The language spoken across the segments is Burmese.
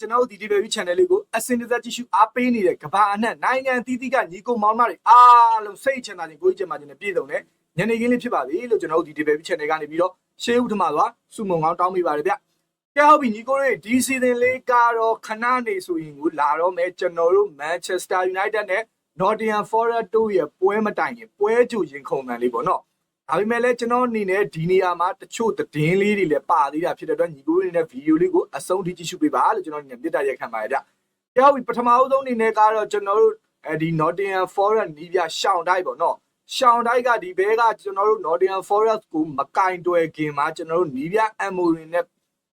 ကျွန်တော်တို့ဒီ DBB channel လေးကိုအစင်တသက်ကြည့်ရှုအားပေးနေတဲ့ကဘာအနှံ့နိုင်ငံအသီးသီးကညီကိုမောင်မတွေအားလုံးစိတ်ချမ်းသာခြင်းကိုယ်ကျမ်းမာခြင်းနဲ့ပြည့်စုံတဲ့ညနေခင်းလေးဖြစ်ပါလေလို့ကျွန်တော်တို့ဒီ DBB channel ကနေပြီးတော့ရှေးဦးထမစွာစုမုံကောင်းတောင်းပေးပါတယ်ဗျ။ကြောက်ပြီညီကိုတွေဒီ season လေးကတော့ခဏနေဆိုရင်ကိုလာတော့မယ်ကျွန်တော်တို့ Manchester United နဲ့ Nottingham Forest တို့ရဲ့ပွဲမတိုင်ခင်ပွဲကြိုရင်ခုန်တန်လေးပေါ့နော်။ ဒါပေမဲ့လည်းကျွန်တော်အနေနဲ့ဒီနေရာမှာတချို့သတင်းလေးတွေလည်းပါသေးတာဖြစ်တဲ့အတွက်ညီကိုတွေနဲ့ဗီဒီယိုလေးကိုအဆုံးထိကြည့်ရှုပေးပါလို့ကျွန်တော်အနေနဲ့မြစ်တာရက်ခံပါတယ်ဗျ။ကြောက်ပြီပထမအဆုံးအနေနဲ့ကတော့ကျွန်တော်တို့အဲဒီ Nottingham Forest နီးပြရှောင်းတိုက်ပေါ့နော်။ရှောင်းတိုက်ကဒီဘဲကကျွန်တော်တို့ Nottingham Forest ကိုမကင်တွယ်ခင်မှာကျွန်တော်တို့နီးပြ Amorin နဲ့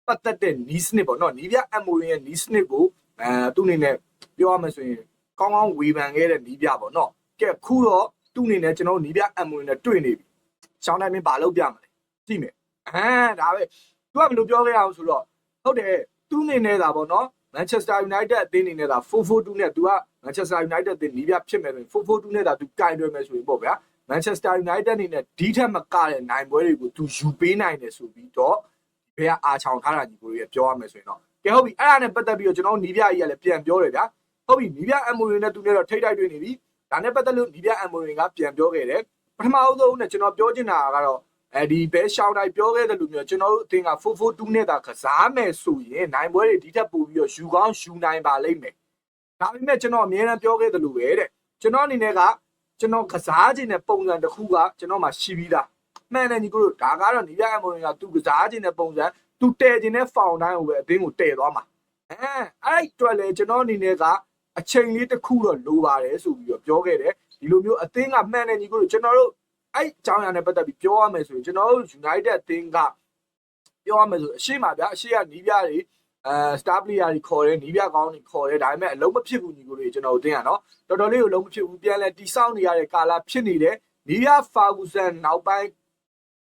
ပတ်သက်တဲ့နီးစနစ်ပေါ့နော်နီးပြ Amorin ရဲ့နီးစနစ်ကိုအဲသူ့အနေနဲ့ပြောရမယ်ဆိုရင်ကောင်းကောင်းဝေဖန်ခဲ့တဲ့နီးပြပေါ့နော်။ကဲခုတော့သူ့အနေနဲ့ကျွန်တော်တို့နီးပြ Amorin နဲ့တွေ့နေပြီ။ ရှောင်းတိုက်မင်းဘာလုပ်ပြမလဲ။ကြည့်မယ်။အဲဒါပဲ။ तू ကဘယ်လိုပြောခဲ့ရအောင်ဆိုတော့ဟုတ်တယ်သူ့အနေနဲ့ဒါပေါ့နော် Manchester United အသင်းအနေနဲ့ဒါ442နဲ့ तू က Manchester United အသင်းနီးပြဖြစ်မယ်ဆိုရင်442နဲ့ဒါ तू ကင်တွယ်မယ်ဆိုရင်ပေါ့ဗျာ Manchester United အနေနဲ့ဒီထက်မကတဲ့နိုင်ပွဲတွေကို तू ယူပေးနိုင်တယ်ဆိုပြီးတော့ဘယ်ကအာချောင်ထားတာညီကိုတွေပြောရမယ်ဆိုရင်တော့ကဲဟုတ်ပြီအဲ့ဒါနဲ့ပတ်သက်ပြီးတော့ကျွန်တော်နီးပြကြီးကလည်းပြန်ပြောတယ်ဗျာဟုတ်ပြီနီးပြ Amorin နဲ့ तू နဲ့တော့ထိတ်တိုက်တွေ့နေပြီဒါနဲ့ပတ်သက်လို့နီးပြ Amorin ကပြန်ပြောခဲ့တယ် ပထမအဆုံးနဲ့ကျွန်တော်ပြောချင်တာကတော့အဲဒီဘဲရှောင်းတိုင်းပြောခဲ့တဲ့လူမျိုးကျွန်တော်တို့အသင်းက442နဲ့သာကစားမယ်ဆိုရင်နိုင်ပွဲတွေဒီထက်ပိုပြီးတော့ယူကောင်းယူနိုင်ပါလိမ့်မယ်ဒါပေမဲ့ကျွန်တော်အများအားပြောခဲ့တယ်လို့ပဲတဲ့ကျွန်တော်အနေနဲ့ကကျွန်တော်ကစားခြင်းတဲ့ပုံစံတစ်ခုကကျွန်တော်မှရှိပြီးသားမှန်တယ်ညီကိုတို့ဒါကတော့နီးပြအမောင်ကသူကစားခြင်းတဲ့ပုံစံသူတည်ခြင်းတဲ့ဖောင်တိုင်းကိုပဲအသင်းကိုတည်သွားမှာအဲအဲ့အတွက်လေကျွန်တော်အနေနဲ့ကအချိန်လေးတစ်ခုတော့လိုပါတယ်ဆိုပြီးတော့ပြောခဲ့တယ် ဒီလိုမျိုးအသင်းကမှန်တယ်ညီကိုတို့ကျွန်တော်တို့အဲ့အကြောင်းအရာနဲ့ပတ်သက်ပြီးပြောရမယ်ဆိုရင်ကျွန်တော်တို့ United အသင်းကပြောရမယ်ဆိုအရှိမဗျာအရှိကနီးပြတွေအဲ star player တွေခေါ်တယ်နီးပြကောင်းတွေခေါ်တယ်ဒါပေမဲ့အလုံးမဖြစ်ဘူးညီကိုတွေကျွန်တော်တို့တင်ရနော်တော်တော်လေးကိုလုံးမဖြစ်ဘူးပြန်လဲတိဆောက်နေရတဲ့ကာလာဖြစ်နေတယ်နီးပြဖာဂူဆန်နောက်ပိုင်း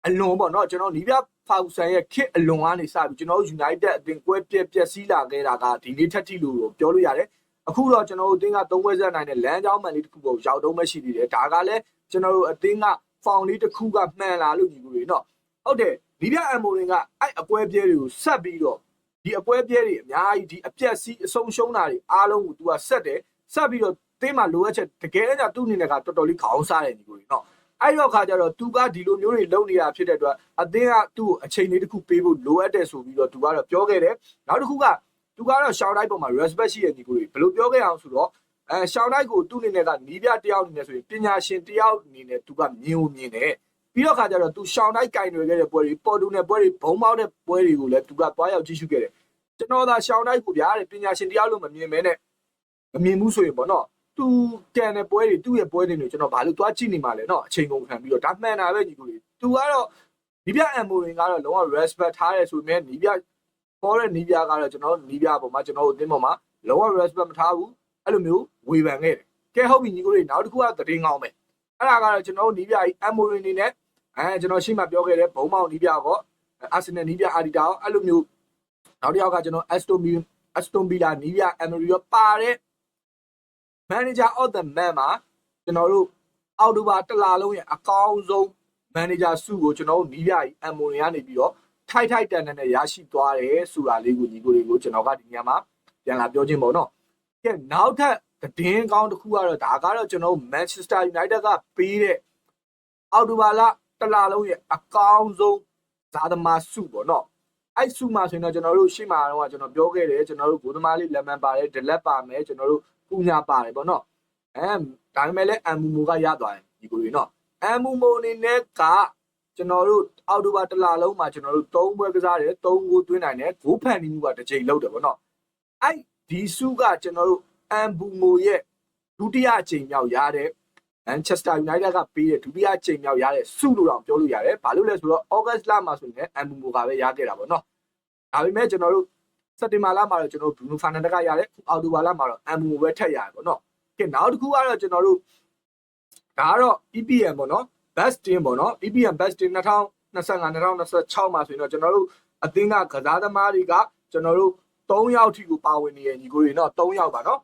အလွန်ပေါ့နော်ကျွန်တော်နီးပြဖာဂူဆန်ရဲ့ခစ်အလွန်ကနေစပြီးကျွန်တော်တို့ United အသင်းကွဲပြက်ပြက်စီးလာခဲ့တာကဒီနေ့ထက်ထိလို့ပြောလို့ရတယ် အခုတော့ကျွန်တော်တို့အသင်းကသုံးဝဲဆက်နိုင်တဲ့လမ်းကြောင်းမှန်လေးတစ်ခုကိုရောက်တော့မှရှိသေးတယ်ဒါကလည်းကျွန်တော်တို့အသင်းကဖောင်လေးတစ်ခုကမှန်လာလို့ညီကိုတွေနော်ဟုတ်တယ်နီးပြအမိုရင်ကအဲ့အပွဲပြဲတွေကိုဆက်ပြီးတော့ဒီအပွဲပြဲတွေအများကြီးဒီအပြက်စီးအဆုံးရှုံးတာတွေအားလုံးကို तू ကဆက်တယ်ဆက်ပြီးတော့တင်းမှာလိုအပ်ချက်တကယ်တော့သူ့အနေနဲ့ကတော်တော်လေးခေါင်းစားတယ်ညီကိုတွေနော်အဲ့တော့ခါကျတော့ तू ကဒီလိုမျိုးတွေလုပ်နေတာဖြစ်တဲ့အတွက်အသင်းကသူ့ကိုအချိန်လေးတစ်ခုပေးဖို့လိုအပ်တယ်ဆိုပြီးတော့ तू ကတော့ပြောခဲ့တယ်နောက်တစ်ခုက သူကတော့ရှောင်းတိုင်းပေါ်မှာ respect ရှိတဲ့ညီကိုတွေဘယ်လိုပြောခဲ့အောင်ဆိုတော့အဲရှောင်းတိုင်းကိုသူ့အနေနဲ့ကနီးပြတယောက်အနေနဲ့ဆိုရင်ပညာရှင်တယောက်အနေနဲ့သူကမြင်ဦးမြင်တယ်ပြီးတော့ခါကျတော့သူရှောင်းတိုင်းကင်တွေခဲ့တဲ့ပွဲတွေပေါ်တူနဲ့ပွဲတွေဘုံပေါက်တဲ့ပွဲတွေကိုလည်းသူကတွားရောက်ကြည့်ရှုခဲ့တယ်ကျွန်တော်သာရှောင်းတိုင်းကိုဗျာတဲ့ပညာရှင်တယောက်လို့မမြင်မဲနဲ့မမြင်ဘူးဆိုရင်ပေါ့နော်သူကန်တဲ့ပွဲတွေသူ့ရဲ့ပွဲတွေတွေကျွန်တော်ဘာလို့တွားကြည့်နေမှာလဲနော်အချိန်ကုန်ခံပြီးတော့ဒါမှန်တာပဲညီကိုတွေသူကတော့နီးပြအမ်မိုရင်ကတော့လုံးဝ respect ထားရဲဆိုပေမဲ့နီးပြ ပေါ်တဲ့နီးပြကတော့ကျွန်တော်နီးပြပုံမှာကျွန်တော်တို့အသင်းပေါ်မှာလုံးဝ respect မထားဘူးအဲ့လိုမျိုးဝေဖန်ခဲ့တယ်ကဲဟုတ်ပြီညီကိုတွေနောက်တစ်ခုကသတင်းကောင်းပဲအဲ့ဒါကတော့ကျွန်တော်တို့နီးပြကြီးအမ်မိုရင်နေနဲ့အဲကျွန်တော်ရှင်းမှပြောခဲ့တဲ့ဘုံမောင်နီးပြကောအာဆင်နယ်နီးပြအာဒီတာကောအဲ့လိုမျိုးနောက်တစ်ယောက်ကကျွန်တော်အက်စတိုမီအက်စတိုဗီလာနီးပြအမ်မိုရီရောပါတဲ့ manager of the man မှာကျွန်တော်တို့အောက်တိုဘာတစ်လလုံးရဲ့အကောင်းဆုံး manager စုကိုကျွန်တော်တို့နီးပြကြီးအမ်မိုရီကနေပြီးတော့ ထိုက်ထိုက်တန်တန်နဲ့ရရှိသွားတယ်ဆိုတာလေးကိုညီကိုတွေကိုကျွန်တော်ကဒီညမှာပြန်လာပြောခြင်းပေါ့နော်ကဲနောက်ထပ်သတင်းကောင်းတစ်ခုကတော့ဒါကတော့ကျွန်တော်တို့ Manchester United ကပေးတဲ့အောက်တိုဘာလတစ်လလုံးရဲ့အကောင်းဆုံးဇာသမားစုပေါ့နော်အဲ့စုမှာဆိုရင်တော့ကျွန်တော်တို့ရှေ့မှာတော့ကျွန်တော်ပြောခဲ့တယ်ကျွန်တော်တို့ဂိုးသမားလေးလက်မှန်ပါတယ်ဒလက်ပါမယ်ကျွန်တော်တို့ပူညာပါတယ်ပေါ့နော်အဲဒါပေမဲ့လည်းအမ်မူမိုကရသွားတယ်ဒီကိုတွေနော်အမ်မူမိုအနေနဲ့က ကျွန်တော်တို့အောက်တိုဘာတစ်လလုံးမှာကျွန်တော်တို့၃ပွဲကစားတယ်၃ဂိုးသွင်းနိုင်တယ်ဂိုးဖန်တီးမှုကတစ်ချိန်လောက်တယ်ပေါ့နော်အဲ့ဒီစုကကျွန်တော်တို့အမ်ဘူမိုရဲ့ဒုတိယအချိန်မြောက်ရတဲ့ Manchester United ကပေးတဲ့ဒုတိယအချိန်မြောက်ရတဲ့စုလို့တော့ပြောလို့ရတယ်။ဘာလို့လဲဆိုတော့ August လမှာဆိုရင်အမ်ဘူမိုကပဲရခဲ့တာပေါ့နော်။ဒါပေမဲ့ကျွန်တော်တို့စက်တင်ဘာလမှာတော့ကျွန်တော် Bruno Fernandes ကရတယ်။အောက်တိုဘာလမှာတော့အမ်ဘူမိုပဲထက်ရတယ်ပေါ့နော်။ကဲနောက်တစ်ခုကတော့ကျွန်တော်တို့ဒါကတော့ EPM ပေါ့နော် best team ပေါ့နော် EPM best team 2025 2026မှာဆိုရင်တော့ကျွန်တော်တို့အသင်းကကစားသမားတွေကကျွန်တော်တို့3ယောက်ထိကိုပါဝင်နေရညီကိုတွေနော်3ယောက်ပါနော်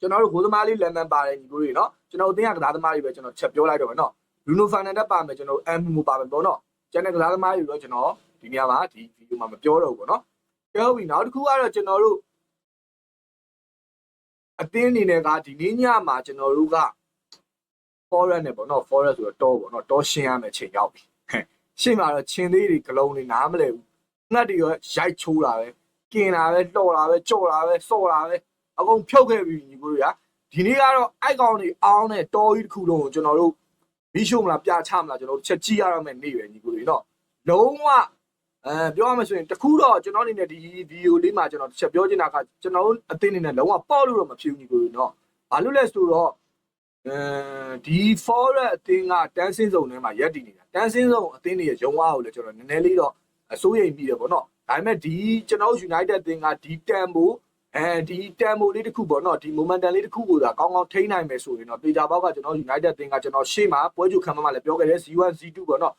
ကျွန်တော်တို့ဂိုးသမားလေးလန်မန်ပါတယ်ညီကိုတွေနော်ကျွန်တော်အသင်းကကစားသမားတွေပဲကျွန်တော်ချက်ပြောလိုက်တော့မယ်နော်ဘရူနိုဖာနန်ဒက်ပါမယ်ကျွန်တော်အမ်မူပါမယ်ပေါ့နော်ကျန်တဲ့ကစားသမားတွေတော့ကျွန်တော်ဒီနေရာမှာဒီဗီဒီယိုမှာမပြောတော့ဘူးပေါ့နော်ပြောပြီနောက်တစ်ခုကတော့ကျွန်တော်တို့အသင်းအနေနဲ့ကဒီနေ့ညမှာကျွန်တော်တို့က forest နဲ့ပေါ့နော် forest ဆိုတော့တောပေါ့နော်တောရှင်းရမယ်ချိန်ရောက်ပြီဟဲ့ရှင်းမှာတော့ချင်းသေးတွေကလုံးတွေနားမလဲဘူးငှက်တွေရောရိုက်ချိုးတာပဲกินတာပဲလှော်တာပဲကြော်တာပဲစော့တာပဲအကုန်ဖြုတ်ခဲ့ပြီညီကိုတို့ကဒီနေ့ကတော့အိုက်ကောင်တွေအောင်းတဲ့တောကြီးတစ်ခုလုံးကိုကျွန်တော်တို့မီးရှို့မလားပြချမလားကျွန်တော်တို့ချက်ကြည့်ရတော့မယ်နေပဲညီကိုတွေနော်လုံးဝအဲပြောရမယ်ဆိုရင်တခုတော့ကျွန်တော်အနေနဲ့ဒီဗီဒီယိုလေးမှာကျွန်တော်တစ်ချက်ပြောချင်တာကကျွန်တော်တို့အသိအနေနဲ့လုံးဝပေါ့လို့တော့မဖြစ်ဘူးညီကိုတွေနော်ဘာလို့လဲဆိုတော့အဲ ဒီ forest အသင်းကတန်းစင်းစုံထဲမှာရက်တည်နေတာတန်းစင်းစုံအသင်းတွေရဲ့ရုံးအားကိုလည်းကျွန်တော်နည်းနည်းလေးတော့အစိုးရိမ်ပြီးတယ်ပေါ့နော်ဒါပေမဲ့ဒီကျွန်တော်တို့ United အသင်းကဒီတန်ဖိုအဲဒီတန်ဖိုလေးတစ်ခုပေါ့နော်ဒီ momentum လေးတစ်ခုကိုသာကောင်းကောင်းထိန်းနိုင်မယ်ဆိုရင်တော့တေချာပေါက်ကကျွန်တော် United အသင်းကကျွန်တော်ရှေ့မှာပွဲကြိုခံမှလည်းပြောခဲ့တယ် Z1 Z2 ပေါ့နော်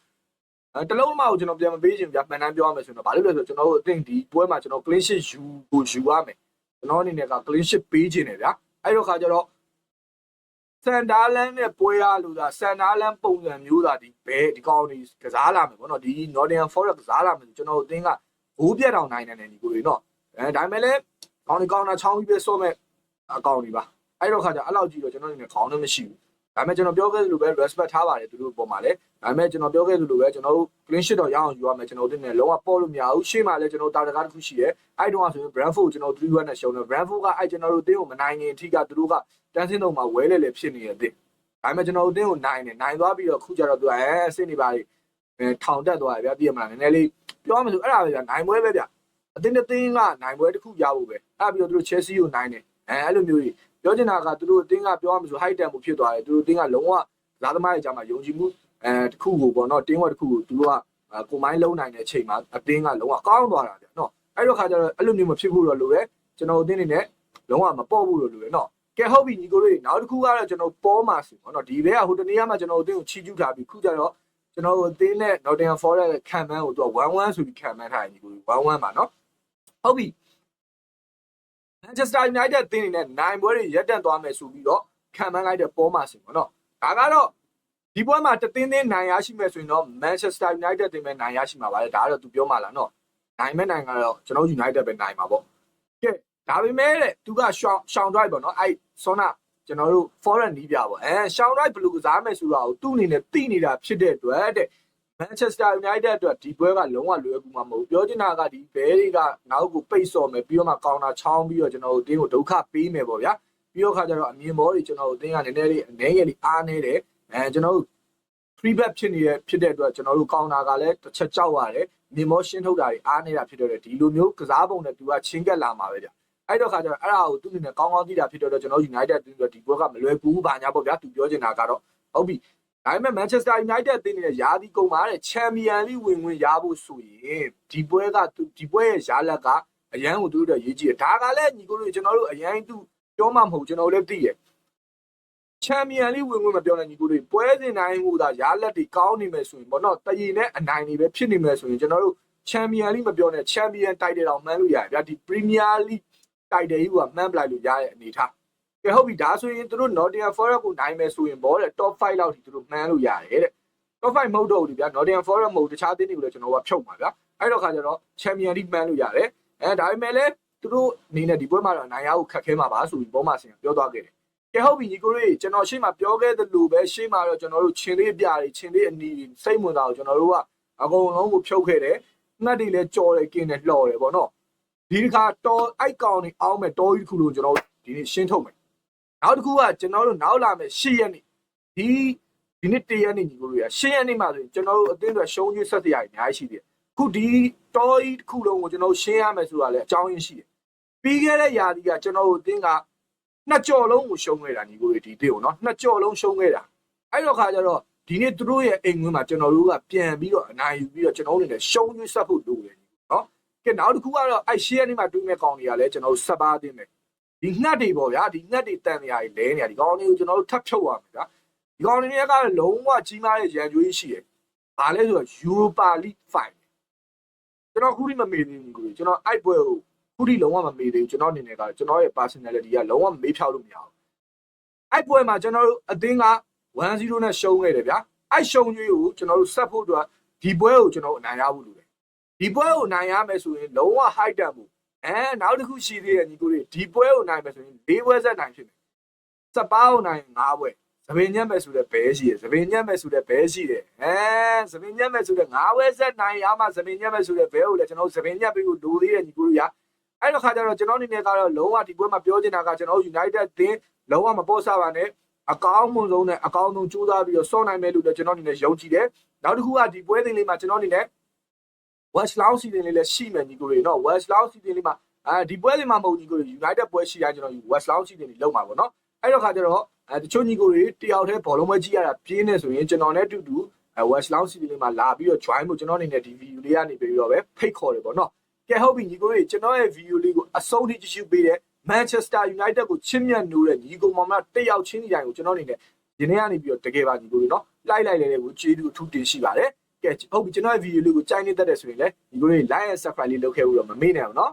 အဲတလုံးမှကိုကျွန်တော်ပြန်မပေးချင်ဗျာမှန်တမ်းပြောရမယ်ဆိုရင်တော့ဘာလို့လဲဆိုတော့ကျွန်တော်တို့အသင်းဒီပွဲမှာကျွန်တော် clean sheet ယူကိုယူရမယ်ကျွန်တော်အနေနဲ့က clean sheet ပေးချင်တယ်ဗျာအဲ့တော့ခါကျတော့ စန်ဒါလန်နဲ့ပွဲရလို့သာစန်ဒါလန်ပုံစံမျိုးသာဒီဘဲဒီကောင်ဒီကစားလာမယ်ဗောနော်ဒီ Nottingham Forest ကစားလာမယ်ဆိုကျွန်တော်တို့အသင်းကဘိုးပြတ်တောင်နိုင်တယ်နေဒီကိုတွေနော်အဲဒါပေမဲ့လည်းကောင်းဒီကောင်းတာချောင်းပြီးပဲစော့မဲ့အကောင်ဒီပါအဲ့တော့ခါကျအဲ့လောက်ကြည့်တော့ကျွန်တော်အနေနဲ့ခေါင်းတော့မရှိဘူး ဒါပေမဲ့ကျွန်တော်ပြောခဲ့သလိုပဲ respect ထားပါတယ်သူတို့အပေါ်မှာလည်းဒါပေမဲ့ကျွန်တော်ပြောခဲ့သလိုပဲကျွန်တော်တို့ clean sheet တော့ရအောင်ယူရမယ်ကျွန်တော်တို့နဲ့လုံးဝပေါ့လို့မရဘူးရှေ့မှာလည်းကျွန်တော်တာတကားတစ်ခုရှိတယ်အဲ့တုန်းကဆိုရင် Brentford ကျွန်တော်3-1နဲ့ရှုံးတယ် Brentford ကအဲ့ကျွန်တော်တို့အသင်းကိုမနိုင်ခင်အထိကသူတို့ကတန်းစင်းတော့မှာဝဲလေလေဖြစ်နေတဲ့အသင်းဒါပေမဲ့ကျွန်တော်တို့အတင်းကိုနိုင်တယ်နိုင်သွားပြီးတော့ခုကျတော့သူကအဲစစ်နေပါလေအဲထောင်တက်သွားတယ်ဗျာပြည့်မလားနည်းနည်းလေးပြောရမလို့အဲ့ဒါပဲဗျာနိုင်ပွဲပဲဗျာအတင်းတစ်တင်းကနိုင်ပွဲတစ်ခုရဖို့ပဲအဲ့ပြီးတော့သူတို့ Chelsea ကိုနိုင်တယ်အဲအဲ့လိုမျိုးကြီး ပြောချင်တာကသူတို့အတင်းကပြောရမလို့ high tempo ဖြစ်သွားတယ်သူတို့အတင်းကလုံးဝဇာသမားရဲ့အကြမှာယုံကြည်မှုအဲတစ်ခုကိုပေါ့နော်တင်းဝက်တစ်ခုကိုသူတို့ကကိုမိုင်းလုံးနိုင်တဲ့အချိန်မှာအတင်းကလုံးဝကောင်းသွားတာဗျာနော်အဲ့တော့ခါကျတော့အဲ့လိုမျိုးမဖြစ်ဘူးတော့လို့ပဲကျွန်တော်အတင်းနေနဲ့လုံးဝမပေါ့ဘူးလို့လို့ပဲနော်ကဲဟုတ်ပြီညီကိုတို့နောက်တစ်ခုကတော့ကျွန်တော်ပေါ်မှာစီပေါ့နော်ဒီဘဲကဟိုတနေ့ကမှကျွန်တော်အသင်းကိုချီးကျူးထားပြီးခုကျတော့ကျွန်တော်အသင်းနဲ့ Nottingham Forest ရဲ့ခံမှန်းကိုသူက1-1ဆိုပြီးခံမှန်းထားတယ်ညီကိုတို့1-1ပါနော်ဟုတ်ပြီ Manchester United အသင်းအနေနဲ့နိုင်ပွဲတွေရပ်တန့်သွားမယ်ဆိုပြီးတော့ခံမှန်းလိုက်တဲ့ပေါ်မှာစီပေါ့နော်ဒါကတော့ဒီပွဲမှာတသင်းသင်းနိုင်ရရှိမယ်ဆိုရင်တော့ Manchester United တင်မဲ့နိုင်ရရှိမှာပါလေဒါကတော့သူပြောမှလားနော်နိုင်မဲ့နိုင်ကတော့ကျွန်တော် United ပဲနိုင်မှာပေါ့ကဲဒါပေမဲ့တဲ့သူကရှောင်းရှောင်း drive ပေါ့နော်အဲ့ဆောနာကျွန်တော်တို့ foreign နီးပြပေါ့အဲရှောင်း drive ဘယ်လိုကစားမယ်ဆိုတာကိုသူ့အနေနဲ့သိနေတာဖြစ်တဲ့အတွက်တဲ့ Manchester United အတွက်ဒီပွဲကလုံးဝလွယ်ကူမှာမဟုတ်ဘူးပြောချင်တာကဒီဘဲတွေကနောက်ကိုပိတ်စော်မယ်ပြီးတော့မှကောင်တာချောင်းပြီးတော့ကျွန်တော်တို့အတင်းကိုဒုက္ခပေးမယ်ပေါ့ဗျာပြီးတော့ခါကျတော့အမြင်ဘောတွေကျွန်တော်တို့အတင်းကနည်းနည်းလေးအနေငယ်လေးအားနေတယ်အဲကျွန်တော်တို့ free bet ဖြစ်နေတဲ့ဖြစ်တဲ့အတွက်ကျွန်တော်တို့ကောင်တာကလည်းတစ်ချက်ကြောက်ရတယ်မြင်မောရှင်းထုတ်တာတွေအားနေတာဖြစ်တဲ့အတွက်ဒီလိုမျိုးကစားပုံနဲ့သူကချင်းကက်လာမှာပဲဗျာအဲ့တော့ခါကျတော့အဲ့ဒါကိုသူ့အနေနဲ့ကောင်းကောင်းသိတာဖြစ်တော့ကျွန်တော် United တင်းဆိုဒီဘက်ကမလွယ်ကူဘူးဘာညာပေါ့ဗျာသူပြောချင်တာကတော့ဟုတ်ပြီ ဒါပေမဲ့ Manchester United တင်းနေတဲ့ယာဒီကုံပါတဲ့ Champion League ဝင်ဝင်ရဖို့ဆိုရင်ဒီပွဲကသူဒီပွဲရဲ့ရာလက်ကအရန်ကိုသူတို့ရေးကြည့်တယ်ဒါကလည်းညီကိုတို့ကျွန်တော်တို့အရန်သူပြောမှမဟုတ်ကျွန်တော်လည်းသိရချန်ပီယံလိဝင်ဝင်မပြောနဲ့ညီကိုတို့ပွဲစဉ်တိုင်းဟိုသာရာလက်တွေကောင်းနေမယ်ဆိုရင်ဘောနော်တရီနဲ့အနိုင်တွေပဲဖြစ်နေမယ်ဆိုရင်ကျွန်တော်တို့ချန်ပီယံလိမပြောနဲ့ချန်ပီယံတိုက်တယ်တော့မှန်းလို့ရတယ်ဗျာဒီပရီးမီးယားလိတိုက်တယ်ကြီးကမှန်းပလိုက်လို့ရတဲ့အနေထား ကဲဟုတ်ပြီဒါဆိုရင်တို့ Nottingham Forest ကိုနိုင်မယ်ဆိုရင်ဘောတဲ့ top 5လောက်ထိတို့မှန်းလို့ရတယ်တဲ့ top 5မဟုတ်တော့ဘူးဗျာ Nottingham Forest မဟုတ်တခြားအသင်းတွေကိုလည်းကျွန်တော်ကဖြုတ်ပါဗျာအဲ့တော့ခါကျတော့ Champion League မှန်းလို့ရတယ်အဲဒါပေမဲ့လည်းသူတို့အနေနဲ့ဒီပွဲမှာတော့နိုင်ရဖို့ခက်ခဲမှာပါဆိုပြီးဘောမှာဆင်ပြောသွားခဲ့တယ်ကဲဟုတ်ပြီညီကိုတွေကျွန်တော်ရှေ့မှာပြောခဲ့သလိုပဲရှေ့မှာတော့ကျွန်တော်တို့ချင်းလေးပြတွေချင်းလေးအနီတွေစိတ်ဝင်တာကိုကျွန်တော်တို့ကအကုန်လုံးကိုဖြုတ်ခဲ့တယ်ငှက်တွေလည်းကြော်တယ်กินတယ်လှော်တယ်ပေါ့နော်ဒီတစ်ခါတော်အိုက်ကောင်တွေအောင်းမဲ့တော်ကြီးတစ်ခုလို့ကျွန်တော်ဒီနေ့ရှင်းထုတ်မယ် နောက်တစ်ခုကကျွန်တော်တို့နောက်လာမဲ့၈ရက်နေ့ဒီဒီနေ့၁ရက်နေ့ညီကိုတွေက၈ရက်နေ့မှဆိုရင်ကျွန်တော်တို့အသင်းတွေရှုံးကျွေးဆက်တရားအများကြီးရှိတယ်ခုဒီတော်ကြီးတစ်ခုလုံးကိုကျွန်တော်ရှင်းရမယ်ဆိုတာလည်းအကြောင်းရင်းရှိတယ်ပြီးခဲ့တဲ့ຢာဒီကကျွန်တော်တို့အသင်းကနှစ်ကြော်လုံးကိုရှုံးခဲ့တာညီကိုတွေဒီတေကိုနော်နှစ်ကြော်လုံးရှုံးခဲ့တာအဲ့တော့ခါကျတော့ဒီနေ့သူတို့ရဲ့အိမ်ဝင်မှာကျွန်တော်တို့ကပြန်ပြီးတော့အနိုင်ယူပြီးတော့ကျွန်တော်တို့လည်းရှုံးကျွေးဆက်ဖို့လိုတယ်နော်ကဲနောက်တစ်ခုကတော့အဲ့ရှေ့ရက်နေ့မှာတွေ့မဲ့ကောင်တွေကလည်းကျွန်တော်တို့ဆက်ပါသိမယ် ဒီငှက်တွေပေါ့ဗျာဒီငှက်တွေတန်နေရည်လဲနေရဒီကောင်တွေကိုကျွန်တော်တို့ထပ်ဖြုတ်ရမယ်ဗျာဒီကောင်တွေကလည်းလုံးဝကြီးမားတဲ့ရန်ကြွေးရှိတယ်ဘာလဲဆိုတော့ Europa League 5ကျွန်တော်ခုထိမမေ့သေးဘူးကိုကျွန်တော်အဲ့ပွဲကိုခုထိလုံးဝမမေ့သေးဘူးကျွန်တော်အနေနဲ့ကကျွန်တော်ရဲ့ personality ကလုံးဝမေးဖြောက်လို့မရဘူးအဲ့ပွဲမှာကျွန်တော်တို့အသင်းက1-0နဲ့ရှုံးခဲ့တယ်ဗျာအဲ့ရှုံးကြီးကိုကျွန်တော်တို့ဆက်ဖို့အတွက်ဒီပွဲကိုကျွန်တော်အနိုင်ရဖို့လိုတယ်ဒီပွဲကိုအနိုင်ရမယ်ဆိုရင်လုံးဝ high တက်မှု အဲနောက်တစ်ခုရှိသေးတယ်ညီကိုတွေဒီပွဲကိုနိုင်မယ်ဆိုရင်၄ပွဲဆက်နိုင်ဖြစ်တယ်စပါးကိုနိုင်ရင်၅ပွဲသပင်ညက်မဲ့ဆိုတဲ့ဘဲရှိတယ်သပင်ညက်မဲ့ဆိုတဲ့ဘဲရှိတယ်အဲသပင်ညက်မဲ့ဆိုတဲ့၅ပွဲဆက်နိုင်ရမှသပင်ညက်မဲ့ဆိုတဲ့ဘဲကိုလည်းကျွန်တော်သပင်ညက်ပေးဖို့လိုသေးတယ်ညီကိုတွေရအဲ့တော့ခါကျတော့ကျွန်တော်အနေနဲ့ကတော့လုံးဝဒီပွဲမှာပြောချင်တာကကျွန်တော် United တင်းလုံးဝမပေါ်ဆပါနဲ့အကောင်းမွန်ဆုံးနဲ့အကောင်းဆုံးကြိုးစားပြီးတော့စောနိုင်မယ်လို့လည်းကျွန်တော်အနေနဲ့ယုံကြည်တယ်နောက်တစ်ခုကဒီပွဲသိမ်းလေးမှာကျွန်တော်အနေနဲ့ West Long season လေးလည်းရှိမယ်ညီကိုတွေနော် West Long season လေးမှာအဲဒီပွဲလေးမှာမဟုတ်ညီကိုတွေ United ပွဲရှိတိုင်းကျွန်တော် West Long season လေးလောက်မှာပေါ့နော်အဲ့တော့ခါကျတော့အဲတချို့ညီကိုတွေတယောက်တည်းဘောလုံးပွဲကြည့်ရတာပြင်းနေဆိုရင်ကျွန်တော်နဲ့အတူတူအဲ West Long season လေးမှာလာပြီးတော့ join ဖို့ကျွန်တော်အနေနဲ့ဒီ video လေးကနေပြီးတော့ပဲဖိတ်ခေါ်တယ်ပေါ့နော်ကဲဟုတ်ပြီညီကိုတွေကျွန်တော်ရဲ့ video လေးကိုအဆုံးထိကြည့်ရှုပေးတဲ့ Manchester United ကိုချစ်မြတ်နိုးတဲ့ညီကိုမောင်မတက်ရောက်ချင်းဒီတိုင်းကိုကျွန်တော်အနေနဲ့ဒီနေ့ကနေပြီးတော့တကယ်ပါညီကိုတွေနော်လိုက်လိုက်လေလေကိုကျေးဇူးအထူးတင်ရှိပါတယ် ကဲဟုတ်ပြီကျွန်တော်ရဲ့ video လေးကိုကြိုက်နေတတ်တယ်ဆိုရင်လည်းဒီကိုလေး like and subscribe လေးလုပ်ခဲ့ဦးတော့မမေ့နဲ့အောင်နော်